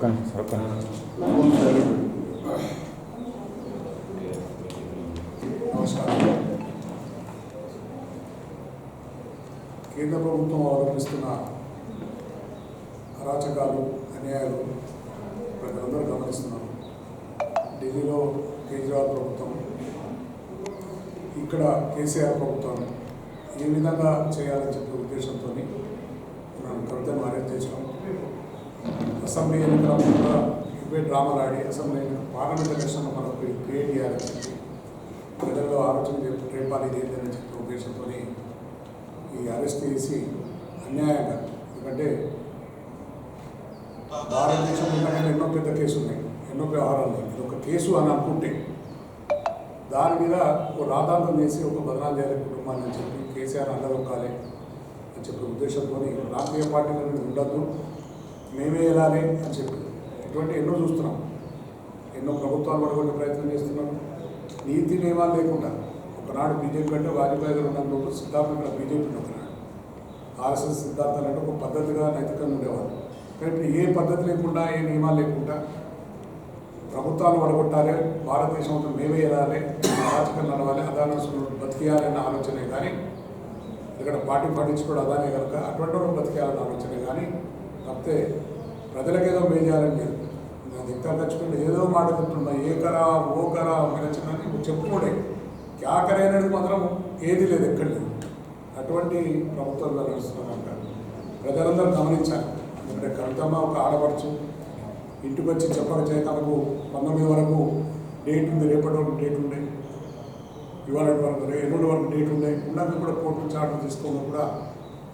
ఒక్క నిమిషం సార్ ఒక్క నిమిషం కేంద్ర ప్రభుత్వం అవలంబిస్తున్న అరాచకాలు అన్యాయాలు ప్రజలందరూ గమనిస్తున్నారు. ఢిల్లీలో కేజ్రీవాల్ ప్రభుత్వం ఇక్కడ కేసీఆర్ ప్రభుత్వం ఏ విధంగా చేయాలని చెప్పే ఉద్దేశంతో మనం కవితను అరేంజ్ చేసినాం. అసెంబ్లీ ఎన్నికల కూడా ఇవే డ్రామాలు ఆడి అసెంబ్లీ ఎన్నిక పార్లమెంట్ ఎలక్షన్ మనకు క్రియేట్ చేయాలని చెప్పి ప్రజల్లో ఆలోచన చెప్పి రేపాలి ఇది ఏంటని చెప్పే ఉద్దేశంతో ఈ అరెస్ట్ చేసి అన్యాయంగా ఎందుకంటే భారతదేశంలో ఎన్నో పెద్ద కేసులు ఉన్నాయి ఎన్నో వ్యవహారాలు ఉన్నాయి. ఇది ఒక కేసు అని అనుకుంటే దాని మీద ఒక రాధాంతం చేసి ఒక బదనాలు చేయాలి కుటుంబాన్ని అని చెప్పి కేసీఆర్ అందరొక్కాలి అని చెప్పే ఉద్దేశంతో రాజకీయ పార్టీలను ఉండద్దు. మేమే వెళ్ళాలి అని చెప్పి. ఇటువంటి ఎన్నో చూస్తున్నాం. ఎన్నో ప్రభుత్వాలు పడగొట్టే ప్రయత్నం చేస్తున్నాం. నీతి నియమాలు లేకుండా ఒకనాడు బీజేపీ అంటే వాజ్పేయి గారు ఉన్నప్పుడు సిద్ధార్థం ఇక్కడ బీజేపీ ఒకనాడు ఆర్ఎస్ఎస్ సిద్ధాంతాలు అంటే ఒక పద్ధతిగా నైతికంగా ఉండేవాళ్ళు. కాబట్టి ఏ పద్ధతి లేకుండా ఏ నియమాలు లేకుండా ప్రభుత్వాలు పడగొట్టాలి భారతదేశం అంతా మేమే వెళ్ళాలి రాజకీయాలు నడవాలి అదాన బతికేయాలన్న ఆలోచనే కానీ ఇక్కడ పార్టీ పాటించుకోవడం అదానే కనుక అటువంటి వాళ్ళు బతికేయాలన్న ఆలోచనే కానీ తప్పితే ప్రజలకేదో మేలు చేయాలని లేదు. నేను దిక్కా తెచ్చుకుంటే ఏదో మాట చెప్తున్నా ఏ కరా ఓ కరా మినచినని చెప్పుకోడే. క్యాకరైనది అనేది మాత్రం ఏది లేదు ఎక్కడ లేదు. అటువంటి ప్రభుత్వం నడుస్తున్నామంట ప్రజలందరూ గమనించాలి. ఎందుకంటే కవితమ్మ ఒక ఆడపడుచు. ఇంటికి వచ్చి చెప్పక చేయకలకు పంతొమ్మిది వరకు డేట్ ఉంది రేపటి వరకు డేట్ ఉండే. ఇవాళ వరకు ఎనిమిది ఎల్లుండి వరకు డేట్ ఉండే. ఉన్నాక కూడా కోర్టు చార్ట్ తీసుకోవడం కూడా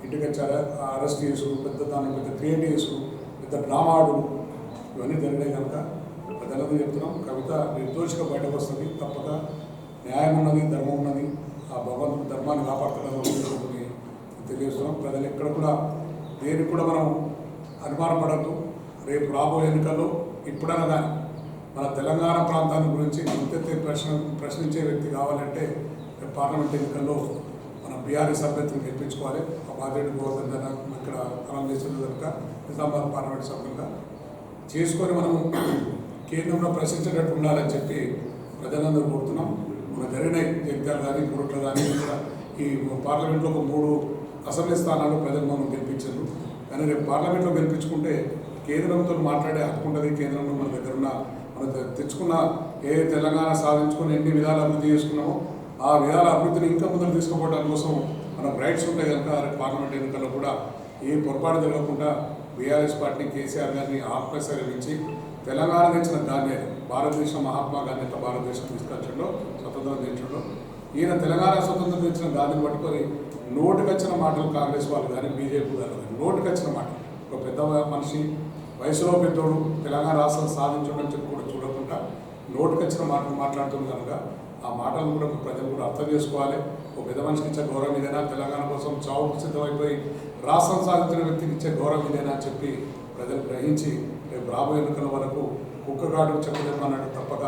ఇంటికి వచ్చి అరెస్ట్ చేసు పెద్ద దాన్ని పెద్ద క్రియేట్ చేసు పెద్ద డ్రామా ఇవన్నీ జరిగినాయి కనుక ప్రజలందరూ చెప్తున్నాం. కవిత నిర్దోషిగా బయటకు వస్తుంది. తప్పక న్యాయం ఉన్నది ధర్మం ఉన్నది. ఆ భగవంతుడు ధర్మాన్ని కాపాడుతున్నది తెలియజేస్తున్నాం. ప్రజలు ఎక్కడ కూడా దేనికి కూడా మనం అనుమానం పడద్దు. రేపు రాబోయే ఎన్నికల్లో ఇప్పుడైనా కానీ మన తెలంగాణ ప్రాంతాన్ని గురించి గుర్తెత్తే ప్రశ్న ప్రశ్నించే వ్యక్తి కావాలంటే రేపు పార్లమెంట్ ఎన్నికల్లో బీఆర్ఎస్ అభ్యర్థులు గెలిపించుకోవాలి. ఆ బాధ్యత గోవర్ధన్ ఇక్కడ అమలు చేసిన కనుక నిజామాబాద్ పార్లమెంట్ సభ్యులుగా. చేసుకొని మనం కేంద్రంలో ప్రశ్నించేటట్టు ఉండాలని చెప్పి ప్రజలందరూ కోరుతున్నాం. మన జరిగినాయి జగిత్యాలు కానీ కోర్టులు కానీ ఇక్కడ ఈ పార్లమెంట్లో ఒక మూడు అసెంబ్లీ స్థానాలు ప్రజలు మనం గెలిపించారు. కానీ రేపు పార్లమెంట్లో గెలిపించుకుంటే కేంద్రంతో మాట్లాడే హక్కు ఉంటుంది కేంద్రంలో మన దగ్గర ఉన్న మనం తెచ్చుకున్న ఏ తెలంగాణ సాధించుకుని ఎన్ని విధాలు అభివృద్ధి చేసుకున్నామో ఆ విధాల అభివృద్ధిని ఇంకా ముందుకు తీసుకుపోవడం కోసం మనం రైట్స్ ఉంటాయి కనుక పార్లమెంట్ ఎన్నికల్లో కూడా ఏ పొరపాటు జరగకుండా బీఆర్ఎస్ పార్టీ కేసీఆర్ గారిని ఆత్మశీలించి తెలంగాణ తెచ్చిన దాన్నే భారతదేశం మహాత్మా గాంధీ ఎంత భారతదేశం తీసుకొచ్చడంలో స్వతంత్రం తెచ్చడంలో ఈయన తెలంగాణ స్వతంత్రం తెచ్చిన గాంధీని పట్టుకొని నోటుకొచ్చిన మాటలు కాంగ్రెస్ వాళ్ళు కానీ బీజేపీ వాళ్ళు కానీ నోటుకొచ్చిన మాట ఒక పెద్ద మనిషి వయసులో పెద్దోడు తెలంగాణ రాష్ట్రం సాధించడం చెప్పి కూడా చూడకుండా నోటుకొచ్చిన మాటలు మాట్లాడుతుంది కనుక ఆ మాటలను కూడా ప్రజలు కూడా అర్థం చేసుకోవాలి. ఒక పెద్ద మనిషికి ఇచ్చే గౌరవం ఇదేనా? తెలంగాణ కోసం చావుకు సిద్ధమైపోయి రాష్ట్రం సాధించిన వ్యక్తికి ఇచ్చే గౌరవం ఇదేనా అని చెప్పి ప్రజలు గ్రహించి రేపు రాబోయే ఎన్నికల వరకు కుక్కగాడు చెప్పలేమన్నట్టు తప్పక.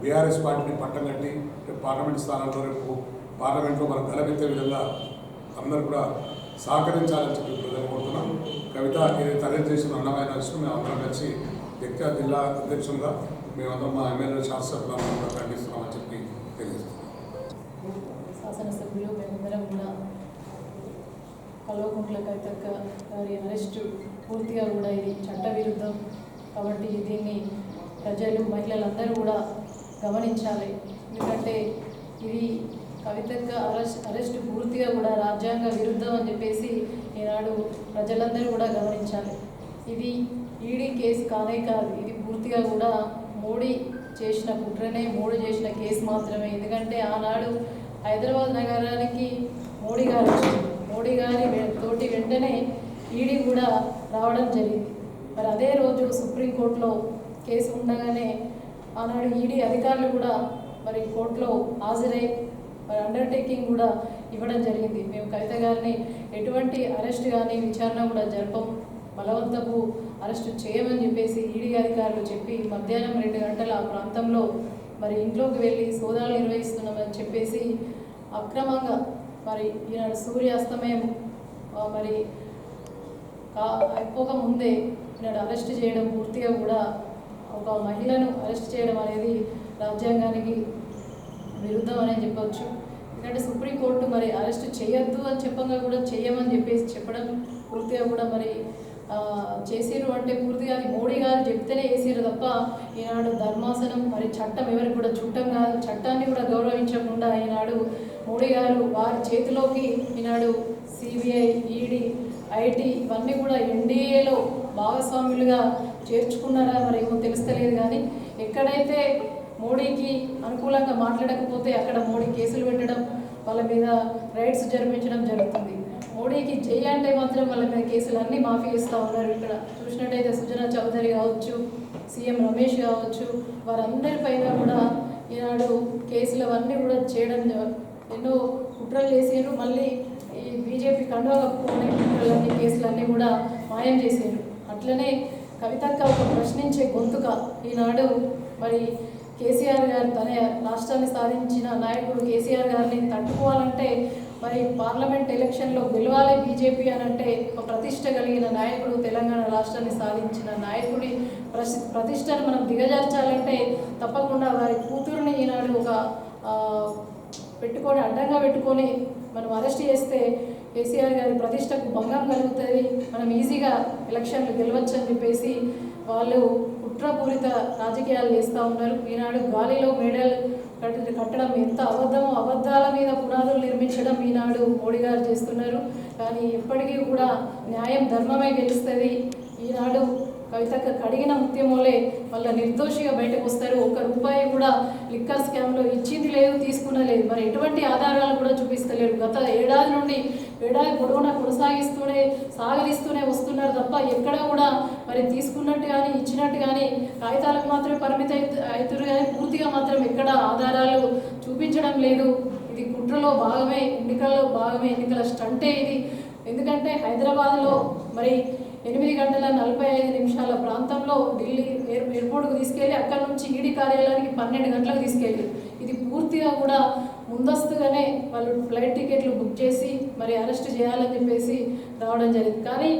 బీఆర్ఎస్ పార్టీని పట్టం కట్టి రేపు పార్లమెంట్ స్థానాల రేపు పార్లమెంట్లో మనం గలమెత్తే విధంగా అందరూ కూడా సహకరించాలని చెప్పి ప్రజలు కోరుతున్నాం. కవిత ఏదైతే అరేంజ్ చేసిన అన్నమైన విషయం మేము అందరం కలిసి జగిత్యాల జిల్లా అధ్యక్షులుగా మేమందరం మా ఎమ్మెల్యే శాసనసభ్యులను కూడా ఖండిస్తున్నామని చెప్పి శాసనసభ్యులు మేమందరం కూడా కల్వకుంట్ల కవితక్క గారి అరెస్టు పూర్తిగా కూడా ఇది చట్టవిరుద్ధం. కాబట్టి దీన్ని ప్రజలు మహిళలందరూ కూడా గమనించాలి. ఎందుకంటే ఇది కవితక్క అరెస్ట్ అరెస్టు పూర్తిగా కూడా రాజ్యాంగ విరుద్ధం అని చెప్పేసి ఈనాడు ప్రజలందరూ కూడా గమనించాలి. ఇది ఈడీ కేసు కానే కాదు ఇది పూర్తిగా కూడా మోడీ చేసిన కుట్రనే మోడీ చేసిన కేసు మాత్రమే. ఎందుకంటే ఆనాడు హైదరాబాద్ నగరానికి మోడీ గారు మోడీ గారి తోటి వెంటనే ఈడీ కూడా రావడం జరిగింది. మరి అదే రోజు సుప్రీంకోర్టులో కేసు ఉండగానే ఆనాడు ఈడీ అధికారులు కూడా మరి కోర్టులో హాజరై మరి అండర్టేకింగ్ కూడా ఇవ్వడం జరిగింది. మేము కవిత గారిని ఎటువంటి అరెస్ట్ కానీ విచారణ కూడా జరపం బలవంతపు అరెస్టు చేయమని చెప్పేసి ఈడీ అధికారులు చెప్పి మధ్యాహ్నం రెండు గంటల ఆ ప్రాంతంలో మరి ఇంట్లోకి వెళ్ళి సోదాలు నిర్వహిస్తున్నామని చెప్పేసి అక్రమంగా మరి ఈనాడు సూర్యాస్తమయం మరి కా అయిపోక ముందే ఈనాడు అరెస్ట్ చేయడం పూర్తిగా కూడా ఒక మహిళను అరెస్ట్ చేయడం అనేది రాజ్యాంగానికి విరుద్ధం అని చెప్పవచ్చు ఎందుకంటే సుప్రీంకోర్టు మరి అరెస్ట్ చేయొద్దు అని చెప్పంగా కూడా చేయమని చెప్పేసి చెప్పడం పూర్తిగా కూడా మరి ఆ, చేసిర్రు అంటే పూర్తిగా అది మోడీ గారు చెప్తేనే వేసిర్రు తప్ప ఈనాడు ధర్మాసనం మరి చట్టం ఎవరికి కూడా చుట్టం కాదు. చట్టాన్ని కూడా గౌరవించకుండా ఈనాడు మోడీ గారు వారి చేతిలోకి ఈనాడు సిబిఐ ఈడీ ఐటీ ఇవన్నీ కూడా ఎన్డీఏలో భాగస్వాములుగా చేర్చుకున్నారా మరి ఏమో తెలుస్తలేదు కానీ ఎక్కడైతే మోడీకి అనుకూలంగా మాట్లాడకపోతే అక్కడ మోడీ కేసులు పెట్టడం వాళ్ళ మీద రైడ్స్ జరిపించడం జరుగుతుంది. మోడీకి జై అంటే మాత్రం వాళ్ళ మీద కేసులు అన్నీ మాఫీ ఇస్తూ ఉన్నారు. ఇక్కడ చూసినట్టయితే సుజనా చౌదరి కావచ్చు సీఎం రమేష్ కావచ్చు వారందరిపైన కూడా ఈనాడు కేసులు అవన్నీ కూడా చేయడం ఎన్నో కుట్రలు చేసారు మళ్ళీ ఈ బీజేపీ కండువా కప్పుకునే కుట్రలన్నీ కేసులన్నీ కూడా మాయం చేశారు. అట్లనే కవితక్క ఒక ప్రశ్నించే గొంతుక ఈనాడు మరి కేసీఆర్ గారు తన రాష్ట్రాన్ని సాధించిన నాయకుడు కేసీఆర్ గారిని తట్టుకోవాలంటే మరి పార్లమెంట్ ఎలక్షన్లో గెలవాలి బీజేపీ అని అంటే ఒక ప్రతిష్ట కలిగిన నాయకుడు తెలంగాణ రాష్ట్రాన్ని సాధించిన నాయకుడి ప్రసి ప్రతిష్టను మనం దిగజార్చాలంటే తప్పకుండా వారి కూతురుని ఈనాడు ఒక పెట్టుకొని అడ్డంగా పెట్టుకొని మనం అరెస్ట్ చేస్తే కేసీఆర్ గారి ప్రతిష్టకు భంగం కలుగుతుంది. మనం ఈజీగా ఎలక్షన్లు గెలవచ్చు అని చెప్పేసి వాళ్ళు కుట్రపూరిత రాజకీయాలు చేస్తూ ఉన్నారు. ఈనాడు గాలిలో మెడల్ కట్టి కట్టడం ఎంత అబద్ధమో అబద్ధాల మీద పునాదులు నిర్మించడం ఈనాడు మోడీ గారు చేస్తున్నారు. కానీ ఎప్పటికీ కూడా న్యాయం ధర్మమే గెలుస్తుంది. ఈనాడు కవితకు కడిగిన ముత్యమోలే వాళ్ళ నిర్దోషిగా బయటకు వస్తారు. ఒక్క రూపాయి కూడా లిక్కర్ స్కామ్లో ఇచ్చింది లేదు తీసుకున్న లేదు. మరి ఎటువంటి ఆధారాలు కూడా చూపిస్తలేరు. గత ఏడాది నుండి ఏడాది పొడవునా కొనసాగిస్తూనే సాగదీస్తూనే వస్తున్నారు తప్ప ఎక్కడ కూడా మరి తీసుకున్నట్టు కానీ ఇచ్చినట్టు కానీ కాగితాలకు మాత్రమే పరిమిత అవుతారు కానీ పూర్తిగా మాత్రం ఎక్కడ ఆధారాలు చూపించడం లేదు. ఇది కుట్రలో భాగమే ఎన్నికల్లో భాగమే ఎన్నికల స్టంటే ఇది. ఎందుకంటే హైదరాబాద్లో మరి ఎనిమిది గంటల నలభై ఐదు నిమిషాల ప్రాంతంలో ఢిల్లీ ఎయిర్ ఎయిర్పోర్ట్కు తీసుకెళ్ళి అక్కడ నుంచి ఈడీ కార్యాలయానికి పన్నెండు గంటలకు తీసుకెళ్ళి ఇది పూర్తిగా కూడా ముందస్తుగానే వాళ్ళు ఫ్లైట్ టికెట్లు బుక్ చేసి మరి అరెస్ట్ చేయాలని చెప్పేసి రావడం జరిగింది. కానీ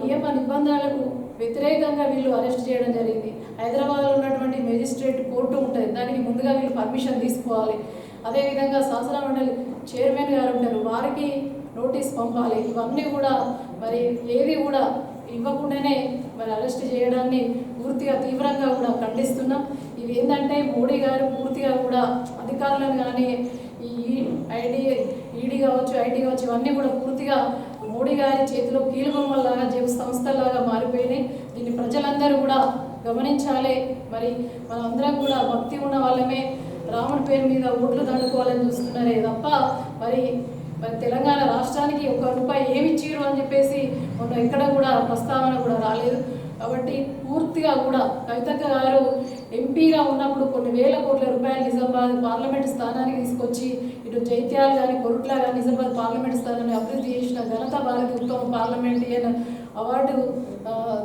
నియమ నిబంధనలకు వ్యతిరేకంగా వీళ్ళు అరెస్ట్ చేయడం జరిగింది. హైదరాబాద్లో ఉన్నటువంటి మెజిస్ట్రేట్ కోర్టు ఉంటుంది. దానికి ముందుగా వీళ్ళు పర్మిషన్ తీసుకోవాలి. అదేవిధంగా శాసన మండలి చైర్మన్ గారు ఉంటారు. వారికి నోటీస్ పంపాలి. ఇవన్నీ కూడా మరి ఏది కూడా ఇవ్వకుండానే మరి అరెస్ట్ చేయడాన్ని పూర్తిగా తీవ్రంగా కూడా ఖండిస్తున్నాం. ఇది ఏంటంటే మోడీ గారు పూర్తిగా కూడా అధికారులను కానీ ఈ ఐడి ఈడీ కావచ్చు ఐటీ కావచ్చు ఇవన్నీ కూడా పూర్తిగా మోడీ గారి చేతిలో కీలుబొమ్మలాగా జీవ సంస్థలాగా మారిపోయినాయి. దీన్ని ప్రజలందరూ కూడా గమనించాలి. మరి మనందరం కూడా భక్తి ఉన్న వాళ్ళమే. రాముడి పేరు మీద ఓట్లు దండుకోవాలని చూస్తున్నారే తప్ప మరి మరి తెలంగాణ రాష్ట్రానికి ఒక రూపాయి ఏమి ఇచ్చిరు అని చెప్పేసి మొన్న ఎక్కడ కూడా ప్రస్తావన కూడా రాలేదు. కాబట్టి పూర్తిగా కూడా కవితక్క గారు ఎంపీగా ఉన్నప్పుడు కొన్ని వేల కోట్ల రూపాయలు నిజామాబాద్ పార్లమెంట్ స్థానానికి తీసుకొచ్చి ఇటు జైత్యాలు కానీ కొరుట్ల కానీ నిజామాబాద్ పార్లమెంట్ స్థానాన్ని అభివృద్ధి చేసిన ఘనత భారత ఉత్తమ పార్లమెంటేరియన్ అవార్డు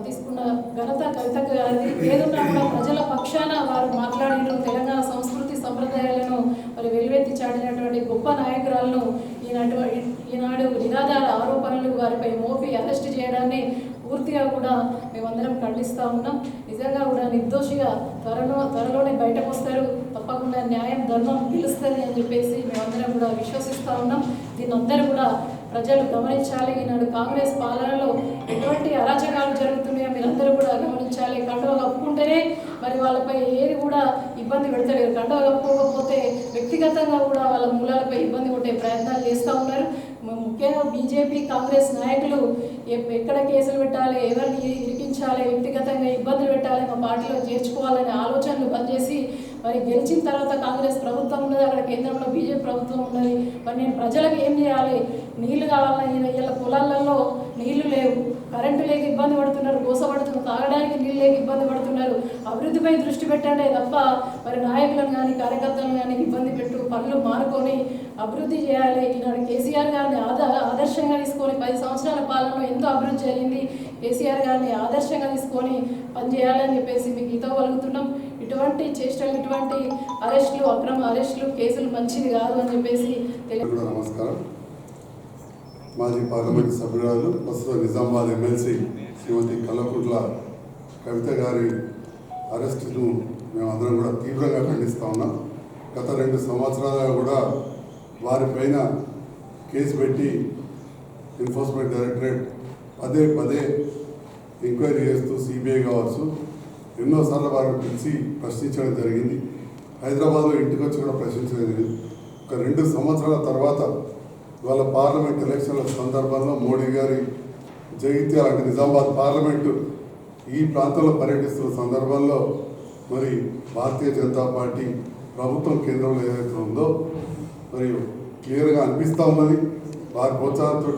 తీసుకున్న ఘనత కవితక్క గారిది. ఏదన్నా కూడా ప్రజల పక్షాన వారు మాట్లాడిన తెలంగాణ సంస్కృతి సంప్రదాయాలను మరి వెలువెత్తి చాటినటువంటి గొప్ప నాయకురాలను ఈనాటి ఈనాడు నినాదాల ఆరోపణలు వారిపై మోపి అరెస్ట్ చేయడాన్ని పూర్తిగా కూడా మేమందరం ఖండిస్తూ ఉన్నాం. నిజంగా కూడా నిర్దోషిగా త్వరలో త్వరలోనే బయటకు వస్తారు తప్పకుండా న్యాయం ధర్మం పిలుస్తుంది అని చెప్పేసి మేమందరం కూడా విశ్వసిస్తూ ఉన్నాం. దీన్ని అందరూ కూడా ప్రజలు గమనించాలి. ఈనాడు కాంగ్రెస్ పాలనలో ఎటువంటి అరాచకాలు జరుగుతున్నాయో మీరందరూ కూడా గమనించాలి. కండువ కప్పుకుంటేనే మరి వాళ్ళపై ఏది కూడా ఇబ్బంది పెడతలేరు. కండువ కప్పుకోకపోతే వ్యక్తిగతంగా కూడా వాళ్ళ మూలాలపై ఇబ్బంది కొట్టే ప్రయత్నాలు చేస్తూ ఉన్నారు. ముఖ్యంగా బీజేపీ కాంగ్రెస్ నాయకులు ఎక్కడ కేసులు పెట్టాలి ఎవరిని ఇరికించాలి వ్యక్తిగతంగా ఇబ్బందులు పెట్టాలి మా పార్టీలో చేర్చుకోవాలనే ఆలోచనలు బంద్ చేసి మరి గెలిచిన తర్వాత కాంగ్రెస్ ప్రభుత్వం ఉన్నది అక్కడ కేంద్రంలో బీజేపీ ప్రభుత్వం ఉన్నది. మరి నేను ప్రజలకు ఏం చేయాలి? నీళ్ళు కావాలన్నా ఇలా పొలాలలో నీళ్ళు లేవు. కరెంటు లేక ఇబ్బంది పడుతున్నారు గోసపడుతున్నారు తాగడానికి నీళ్ళు లేక ఇబ్బంది పడుతున్నారు. అభివృద్ధిపై దృష్టి పెట్టండి తప్ప మరి నాయకులను కానీ కార్యకర్తలను కానీ ఇబ్బంది పెట్టు పనులు మానుకొని అభివృద్ధి చేయాలి. ఈనాడు కేసీఆర్ గారిని ఆదా ఆదర్శంగా తీసుకొని పది సంవత్సరాల పాలనలో ఎంతో అభివృద్ధి జరిగింది. కేసీఆర్ గారిని ఆదర్శంగా తీసుకొని పనిచేయాలని చెప్పేసి మీకు ఇతో కలుగుతున్నాం ఇటువంటి చేష్టలు ఇటువంటి అరెస్టులు అక్రమ అరెస్టులు కేసులు మంచిది కాదు అని చెప్పేసి కూడా నమస్కారం. మాజీ పార్లమెంట్ సభ్యురాలు ప్రస్తుత నిజామాబాద్ ఎమ్మెల్సీ శ్రీమతి కల్లకుంట్ల కవిత గారి అరెస్టును మేమందరం కూడా తీవ్రంగా ఖండిస్తా ఉన్నాం. గత రెండు సంవత్సరాలుగా కూడా వారిపైన కేసు పెట్టి ఎన్ఫోర్స్మెంట్ డైరెక్టరేట్ పదే పదే ఎంక్వైరీ చేస్తూ సిబిఐ కావచ్చు ఎన్నోసార్లు వారిని పిలిచి ప్రశ్నించడం జరిగింది. హైదరాబాద్లో ఇంటికి వచ్చి కూడా ప్రశ్నించడం జరిగింది. ఒక రెండు సంవత్సరాల తర్వాత వాళ్ళ పార్లమెంట్ ఎలక్షన్ల సందర్భంలో మోడీ గారి జగిత్యాల అంటే నిజామాబాద్ పార్లమెంటు ఈ ప్రాంతంలో పర్యటిస్తున్న సందర్భంలో మరి భారతీయ జనతా పార్టీ ప్రభుత్వం కేంద్రంలో ఏదైతే ఉందో మరి క్లియర్గా అనిపిస్తూ ఉన్నది. వారి ప్రోత్సాహంతో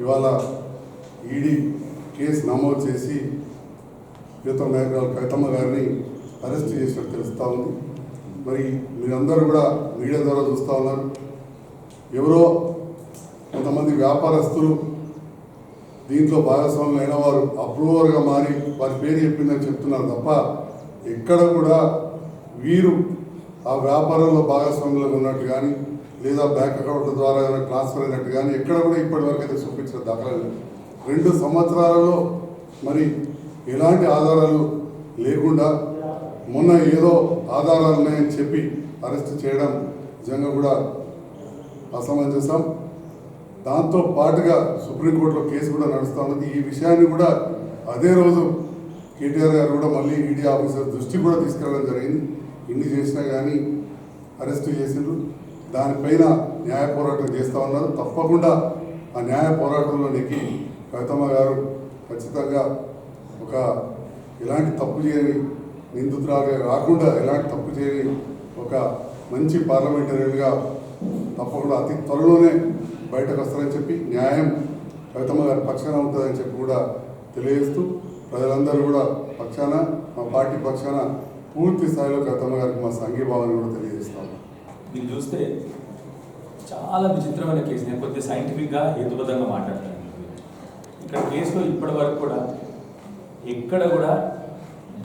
ఇవాళ ఈడీ కేసు నమోదు చేసి యువత నాయకురాలు కవితమ్మ గారిని అరెస్ట్ చేసినట్టు తెలుస్తూ ఉంది. మరి మీరందరూ కూడా మీడియా ద్వారా చూస్తూ ఉన్నారు. ఎవరో కొంతమంది వ్యాపారస్తులు దీంట్లో భాగస్వాములు అయిన వారు అప్రూవర్గా మారి వారి పేరు చెప్పిందని చెప్తున్నారు తప్ప ఎక్కడ కూడా వీరు ఆ వ్యాపారంలో భాగస్వాములుగా ఉన్నట్టు కానీ లేదా బ్యాంక్ అకౌంట్ ద్వారా ఏమైనా ట్రాన్స్ఫర్ అయినట్టు కానీ ఎక్కడ కూడా ఇప్పటి వరకు అయితే చూపించిన దాఖలాలు రెండు సంవత్సరాలలో మరి ఎలాంటి ఆధారాలు లేకుండా మొన్న ఏదో ఆధారాలు ఉన్నాయని చెప్పి అరెస్ట్ చేయడం నిజంగా కూడా అసమంజసం. దాంతో పాటుగా సుప్రీంకోర్టులో కేసు కూడా నడుస్తూ ఉన్నది. ఈ విషయాన్ని కూడా అదే రోజు కేటీఆర్ గారు కూడా మళ్ళీ ఈడీ ఆఫీసర్ దృష్టి కూడా తీసుకెళ్ళడం జరిగింది. ఎన్ని చేసినా కానీ అరెస్ట్ చేసిండ్రు. దానిపైన న్యాయ పోరాటం చేస్తూ ఉన్నారు. తప్పకుండా ఆ న్యాయ పోరాటంలో నెగ్గి కవితమ్మ గారు ఖచ్చితంగా ఒక ఎలాంటి తప్పు చేయని నిందితురాలుగా కాకుండా ఎలాంటి తప్పు చేయని ఒక మంచి పార్లమెంటరీగా తప్పకుండా అతి త్వరలోనే బయటకు వస్తారని చెప్పి న్యాయం కవితమ్మ గారి పక్షాన ఉంటుందని చెప్పి కూడా తెలియజేస్తూ ప్రజలందరూ కూడా పక్షాన మా పార్టీ పక్షాన పూర్తి స్థాయిలో కథమ్మ గారికి మా సంఘీభావాన్ని కూడా తెలియజేస్తాము. మీరు చూస్తే చాలా విచిత్రమైన కేసు నేను కొద్దిగా సైంటిఫిక్గా హేతుబద్ధంగా మాట్లాడతాను. ఇక్కడ కేసులో ఇప్పటి వరకు కూడా ఎక్కడ కూడా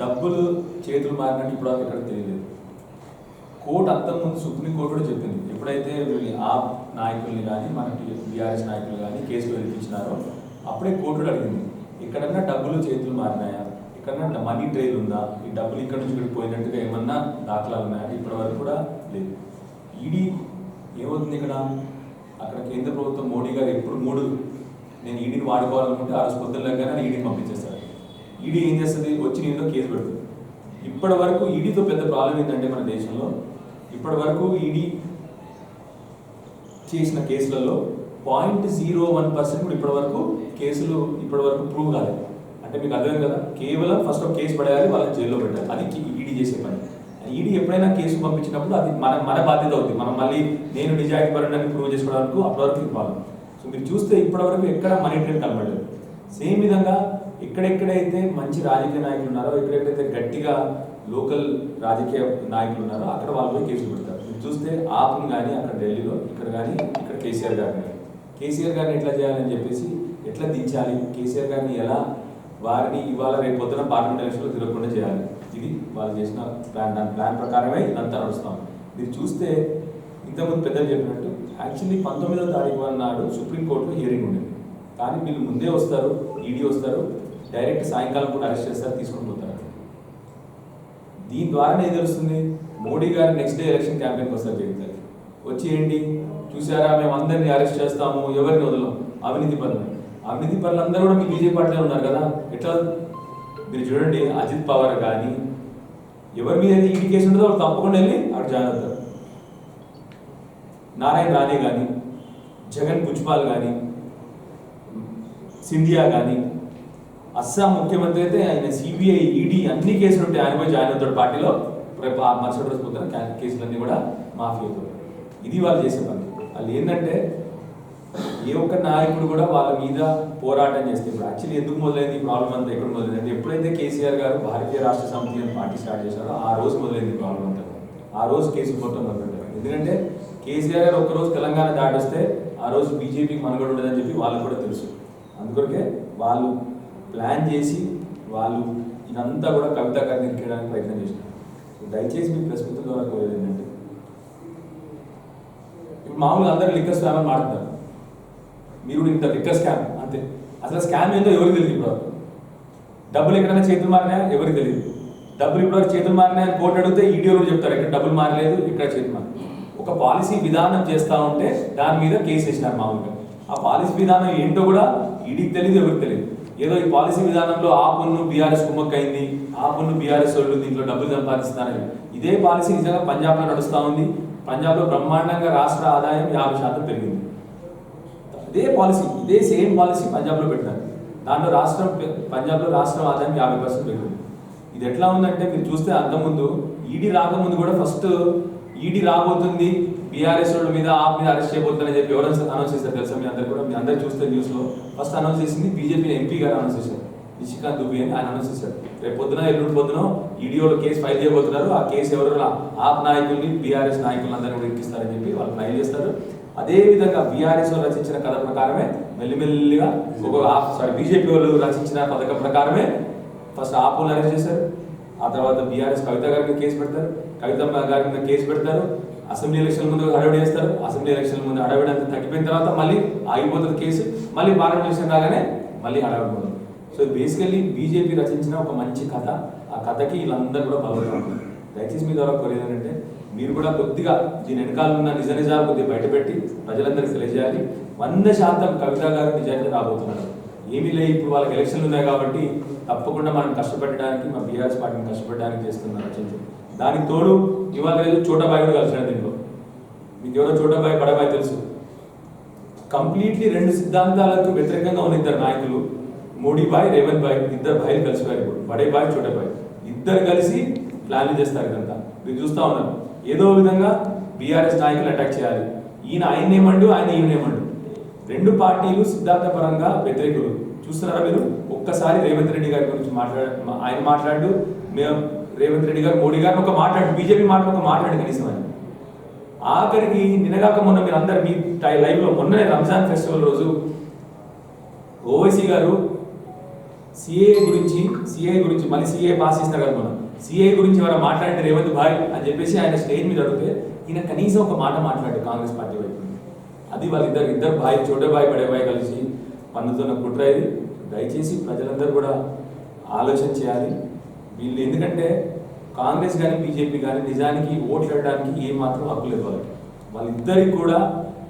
డబ్బులు చేతులు మారినట్టు ఇప్పుడు ఎక్కడ తెలియలేదు. కోర్టు అంతకుముందు సుప్రీంకోర్టు కూడా చెప్పింది ఎప్పుడైతే వీళ్ళని ఆ నాయకుల్ని కానీ మన బీఆర్ఎస్ నాయకులు కానీ కేసులు వినిపించినారో అప్పుడే కోర్టు అడిగింది ఎక్కడన్నా డబ్బులు చేతులు మారినాయా? ఎక్కడన్నా మనీ ట్రైల్ ఉందా డబ్బులు ఇక్కడ నుంచి ఇక్కడికి పోయినట్టుగా ఏమన్నా దాఖలాలు ఉన్నాయా? ఇప్పటి వరకు కూడా లేదు. ఈడీ ఏమవుతుంది ఇక్కడ? అక్కడ కేంద్ర ప్రభుత్వం మోడీ గారు ఎప్పుడు మూడు నేను ఈడీని వాడుకోవాలనుకుంటే ఆ రోజు పొద్దున్న ఈడీని పంపించేస్తారు ఈడీ ఏం చేస్తుంది? వచ్చి నేను కేసు పెడుతుంది. ఇప్పటి వరకు ఈడీతో పెద్ద ప్రాబ్లం ఏంటంటే మన దేశంలో ఇప్పటి వరకు ఈడీ చేసిన కేసులలో పాయింట్ జీరో వన్ పర్సెంట్ కూడా ఇప్పటి వరకు కేసులు ఇప్పటి వరకు ప్రూవ్ కాలేదు. అంటే మీకు అర్థం కదా? కేవలం ఫస్ట్ ఒక కేసు పడేయాలి వాళ్ళని జైల్లో పెట్టాలి. అది ఈడీ చేసే పని. ఈడీ ఎప్పుడైనా కేసు పంపించినప్పుడు అది మన మన బాధ్యత అవుతుంది మనం మళ్ళీ నేను నిజాయితీ పడడానికి ప్రూవ్ చేసుకోవడానికి అప్పటివరకు ఇవ్వాలి సో మీరు చూస్తే ఇప్పటివరకు ఎక్కడ మనీ ట్రైన్ కనబడలేదు. సేమ్ విధంగా ఎక్కడెక్కడైతే మంచి రాజకీయ నాయకులు ఉన్నారో ఎక్కడెక్కడైతే గట్టిగా లోకల్ రాజకీయ నాయకులు ఉన్నారో అక్కడ వాళ్ళు పోయి కేసులు పెడతారు. మీరు చూస్తే ఆపును కానీ అక్కడ ఢిల్లీలో ఇక్కడ కానీ ఇక్కడ కేసీఆర్ గారిని. కానీ కేసీఆర్ గారిని ఎట్లా చేయాలని చెప్పేసి ఎట్లా దించాలి? కేసీఆర్ గారిని ఎలా వారిని ఇవాళ రేపు పొద్దున పార్లమెంట్ ఎలక్షన్లో తిరగకుండా చేయాలి. ఇది వాళ్ళు చేసిన ప్లాన్. దాని ప్లాన్ ప్రకారమే ఇదంతా నడుస్తాం. మీరు చూస్తే ఇంతకుముందు పెద్దలు చెప్పినట్టు యాక్చువల్లీ పంతొమ్మిదో తారీఖు నాడు సుప్రీంకోర్టులో హియరింగ్ ఉండేది. కానీ వీళ్ళు ముందే వస్తారు ఈడీ వస్తారు డైరెక్ట్ సాయంకాలం కూడా అరెస్ట్ చేస్తారు తీసుకొని పోతారు. దీని ద్వారా ఏం తెలుస్తుంది? మోడీ గారు నెక్స్ట్ డే ఎలక్షన్ క్యాంపెయిన్కి వస్తారు చెప్తారు వచ్చి ఏంటి? చూసారా మేము అందరినీ అరెస్ట్ చేస్తాము ఎవరిని వదలం? అవినీతి పనులు అవినీతి పనులు అందరూ కూడా మీ బీజేపీ పార్టీలో ఉన్నారు కదా. ఎట్లా? మీరు చూడండి అజిత్ పవార్ కానీ ఎవరి మీద అయితే ఈడీ కేసు ఉంటుందో వాళ్ళు తప్పకుండా వెళ్ళి అక్కడ జాయిన్ అవుతారు. నారాయణ రాణే కానీ జగన్ భుజ్పాల్ కానీ సింధియా కానీ అస్సాం ముఖ్యమంత్రి అయితే ఆయన సిబిఐ ఈడీ అన్ని కేసులు ఉంటాయి ఆయన పోయి జాయిన్ అవుతాడు పార్టీలో. రేపు ఆ మరుసటి రోజు పొద్దున కేసులన్నీ కూడా మాఫీ అవుతాడు ఇది వాళ్ళు చేసే పని. వాళ్ళు ఏంటంటే ఏ ఒక్క నాయకుడు కూడా వాళ్ళ మీద పోరాటం చేస్తే ఇప్పుడు యాక్చువల్లీ ఎందుకు మొదలైంది? ఈ ప్రాబ్లం అంతా ఎక్కడ మొదలైంది? ఎప్పుడైతే కేసీఆర్ గారు భారతీయ రాష్ట్ర సమితి అని పార్టీ స్టార్ట్ చేశారో ఆ రోజు మొదలైంది ప్రాబ్లం అంతా. ఆ రోజు కేసు మొత్తం మొదలుపెట్టారు. ఎందుకంటే కేసీఆర్ గారు ఒకరోజు తెలంగాణ దాటిస్తే ఆ రోజు బీజేపీకి మనుగడ ఉండదని చెప్పి వాళ్ళకు కూడా తెలుసు. అందుకొరకే వాళ్ళు ప్లాన్ చేసి వాళ్ళు ఇదంతా కూడా కవిత గారిని ప్రయత్నం చేసినారు. దయచేసి మీ ప్రెస్ ద్వారా కోరేది ఏంటంటే ఇప్పుడు మామూలుగా అందరూ లిక్కర్ స్వామి మాట్లాడతారు. మీరు కూడా ఇంత లిక్కర్ స్కామ్ అంతే. అసలు స్కామ్ ఏందో ఎవరికి తెలియదు ఇప్పుడు డబ్బులు ఎక్కడైనా చేతులు మారినా ఎవరికి తెలియదు. డబ్బులు ఇప్పుడు చేతులు మారినాయని కోర్టు అడిగితే ఈడీఓ చెప్తారు ఇక్కడ డబ్బులు మారలేదు ఇక్కడ చేతులు మారి. ఒక పాలసీ విధానం చేస్తా ఉంటే దాని మీద కేసు వేసినారు మామూలుగా. ఆ పాలసీ విధానం ఏంటో కూడా ఈడీకి తెలియదు ఎవరికి తెలియదు ఏదో ఈ పాలసీ విధానంలో ఆ పన్ను బీఆర్ఎస్ కుమ్మక్కైంది ఆ పన్ను బీఆర్ఎస్ వాళ్ళు దీంట్లో డబ్బులు సంపాదిస్తున్నారని. ఇదే పాలసీ నిజంగా పంజాబ్లో నడుస్తూ ఉంది. పంజాబ్లో బ్రహ్మాండంగా రాష్ట్ర ఆదాయం యాభై శాతం పెరిగింది. ఇదే పాలసీ ఇదే సేమ్ పాలసీ పంజాబ్లో పెట్టినారు దాంట్లో రాష్ట్రం పంజాబ్లో రాష్ట్రం ఆదాయం యాభై పర్సెంట్ పెరిగింది. ఇది ఎట్లా ఉందంటే మీరు చూస్తే అంతకుముందు ఈడీ రాకముందు కూడా ఫస్ట్ ఈడీ రాబోతుంది బీఆర్ఎస్ వాళ్ళ మీద ఆప్ మీద అరెస్ట్ చేయబోతుందని చెప్పి ఎవరు అనౌన్స్ చేశారు తెలుసా మీ అందరు కూడా? మీ అందరు చూస్తే న్యూస్లో. ఫస్ట్ అనౌన్స్ చేసింది బీజేపీ ఎంపీ గారు అనౌన్స్ చేశారు. నిశికాంత్ దుబే అని ఆయన అనౌన్స్ చేశారు. రేపు పొద్దున ఎల్లుండి పొద్దున ఈడీ వాళ్ళు కేసు ఫైల్ చేయబోతున్నారు. ఆ కేసు ఎవరు ఆప్ నాయకుల్ని బీఆర్ఎస్ నాయకులను కూడా ఎక్కిస్తారని చెప్పి వాళ్ళు ఫైల్ చేస్తారు. అదే విధంగా బీఆర్ఎస్ వాళ్ళు రచించిన కథ ప్రకారమే మెల్లిమెల్లిగా ఒక సారీ బీజేపీ వాళ్ళు రచించిన పథకం ప్రకారమే ఫస్ట్ ఆపోలు అరెస్ట్ చేశారు. ఆ తర్వాత బీఆర్ఎస్ కవిత గారి మీద కేసు పెడతారు. కవిత గారి మీద కేసు పెడతారు. అసెంబ్లీ ఎలక్షన్ ముందు హడావిడి చేస్తారు. అసెంబ్లీ ఎలక్షన్ ముందు హడావిడి అంతా తగ్గిపోయిన తర్వాత మళ్ళీ ఆగిపోతుంది కేసు. మళ్ళీ పార్లమెంట్ ఎలక్షన్ రాగానే మళ్ళీ హడావిడి సో బేసికల్లీ బీజేపీ రచించిన ఒక మంచి కథ. ఆ కథకి వీళ్ళందరూ కూడా బలవుతారు దయచేసి మీ ద్వారా కోరేది ఏంటంటే మీరు కూడా కొద్దిగా దీని వెనకాల ఉన్న నిజ నిజాలు కొద్దిగా బయటపెట్టి ప్రజలందరికీ తెలియజేయాలి. వంద శాతం కవిత గారు నిజాయితీ రాబోతున్నారు. ఏమీ లేదు ఇప్పుడు వాళ్ళకి ఎలక్షన్లు ఉన్నాయి కాబట్టి తప్పకుండా మనం కష్టపెట్టడానికి మా బీఆర్ఎస్ పార్టీని కష్టపెట్టడానికి చేస్తున్నారు రచించి దానికి తోడు ఇవాళ లేదు చోటబాయి కూడా కలిసాడు దీంట్లో. మీకు ఎవరో చోటబాయి బడబాయి తెలుసు. కంప్లీట్లీ రెండు సిద్ధాంతాలకు వ్యతిరేకంగా ఉన్న ఇద్దరు నాయకులు మోడీ బాయ్ రేవంత్ బాయ్ ఇద్దరు భాయ్ కలిసిపోయారు ఇప్పుడు. బడే బాయ్ చోటే బాయ్. ఇద్దరు కలిసి ప్లాన్లు చేస్తారు ఇదంతా. మీరు చూస్తా ఉన్నారు. ఏదో విధంగా బీఆర్ఎస్ నాయకులు అటాక్ చేయాలి. ఈయన ఆయన ఏమండు ఆయన ఈయన ఏమండు? రెండు పార్టీలు సిద్ధాంతపరంగా వ్యతిరేకులు. చూస్తున్నారా మీరు? ఒక్కసారి రేవంత్ రెడ్డి గారి గురించి మాట్లాడ ఆయన మాట్లాడు మేము రేవంత్ రెడ్డి గారు మోడీ గారిని ఒక మాట్లాడు బీజేపీ మాట ఒక మాట్లాడు కనీసం ఆయన ఆఖరికి నినగాక మొన్న మీరు అందరు మీ లైవ్లో లైవ్లో మొన్ననే రంజాన్ ఫెస్టివల్ రోజు ఓవైసీ గారు సిఏ గురించి సిఏ గురించి మళ్ళీ సిఏ పాస్ చేసినా కదా మనం సిఏ గురించి ఎవరైనా మాట్లాడితే రేవంత్ భాయ్ అని చెప్పేసి ఆయన స్టేజ్ మీద అడిగితే ఈయన కనీసం ఒక మాట మాట్లాడు కాంగ్రెస్ పార్టీ వైపు. అది వాళ్ళిద్దరు ఇద్దరు భాయ్ చోటే భాయ్ పడే భాయ్ కలిసి పన్నుతున్న కుట్ర ఇది. దయచేసి ప్రజలందరూ కూడా ఆలోచన చేయాలి. వీళ్ళు ఎందుకంటే కాంగ్రెస్ కానీ బీజేపీ కానీ నిజానికి ఓట్లు వేయడానికి ఏ మాత్రం హక్కు లేదు వాళ్ళకి. వాళ్ళిద్దరికి కూడా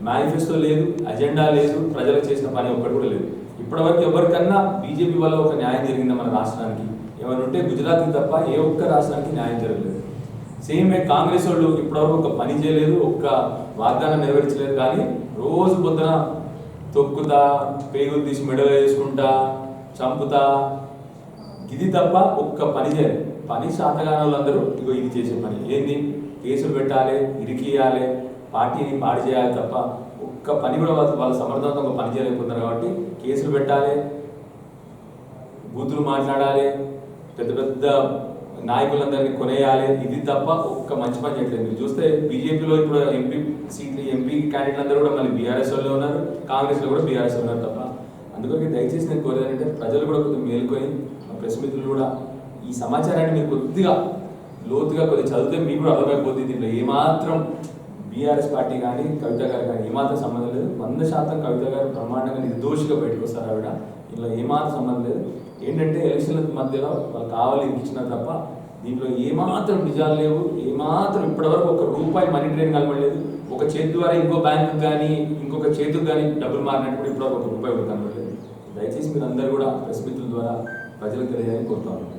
మేనిఫెస్టో లేదు అజెండా లేదు ప్రజలకు చేసిన పని ఒక్కటి కూడా లేదు. ఇప్పటివరకు ఎవరికన్నా బీజేపీ వల్ల ఒక న్యాయం జరిగిందా మన రాష్ట్రానికి? ఏమైనా ఉంటే గుజరాత్కి తప్ప ఏ ఒక్క రాష్ట్రానికి న్యాయం జరగలేదు. సేమ్ కాంగ్రెస్ వాళ్ళు ఇప్పటివరకు ఒక పని చేయలేదు ఒక్క వాగ్దానం నెరవేర్చలేదు కానీ రోజు పొద్దున తొక్కుతా పేగులు తీసి మెడలో వేసుకుంటా చంపుతా ఇది తప్ప ఒక్క పని చేయలేదు. పని శాతగాన వాళ్ళందరూ ఇగో ఇది చేసే పని. ఏంది? కేసులు పెట్టాలి ఇరికియాలి పార్టీని పాడు చేయాలి తప్ప ఒక్క పని కూడా వాళ్ళు వాళ్ళ సమర్థవంతంగా పని చేయలేకపోతున్నారు కాబట్టి కేసులు పెట్టాలి బూతులు మాట్లాడాలి పెద్ద పెద్ద నాయకులందరినీ కొనేయాలి. ఇది తప్ప ఒక్క మంచి పని చేయట్లేదు. మీరు చూస్తే బీజేపీలో ఇప్పుడు ఎంపీ సీట్లు ఎంపీ క్యాండిడేట్ అందరూ కూడా మళ్ళీ బీఆర్ఎస్ వాళ్ళు ఉన్నారు. కాంగ్రెస్లో కూడా బీఆర్ఎస్ ఉన్నారు తప్ప. అందుకని దయచేసి నేను కోరేదంటే ప్రజలు కూడా కొద్దిగా మేలుకొని ప్రెస్ మిత్రులు కూడా ఈ సమాచారాన్ని మీరు కొద్దిగా లోతుగా కొద్దిగా చదివితే మీకు కూడా అర్థమైపోతుంది దీంట్లో ఏమాత్రం బీఆర్ఎస్ పార్టీ కానీ కవిత గారు కానీ ఏమాత్రం సంబంధం లేదు. వంద శాతం కవిత గారు బ్రహ్మాండంగా నిర్దోషిగా బయటకు వస్తారు ఆవిడ. ఇందులో ఏమాత్రం సంబంధం లేదు. ఏంటంటే ఎలక్షన్ల మధ్యలో వాళ్ళు కావాలి ఇచ్చిన తప్ప దీంట్లో ఏమాత్రం నిజాలు లేవు. ఏమాత్రం ఇప్పటివరకు ఒక రూపాయి మనీ ట్రైన్ కనబడలేదు. ఒక చేతి ద్వారా ఇంకో బ్యాంకు కానీ ఇంకొక చేతికి కానీ డబ్బులు మారినట్టు ఇప్పుడు ఇప్పటివరకు ఒక రూపాయి కూడా కనబడలేదు. దయచేసి మీరు అందరూ కూడా ప్రెస్ మిత్రుల ద్వారా ప్రజలకు తెలియాలని కోరుతాను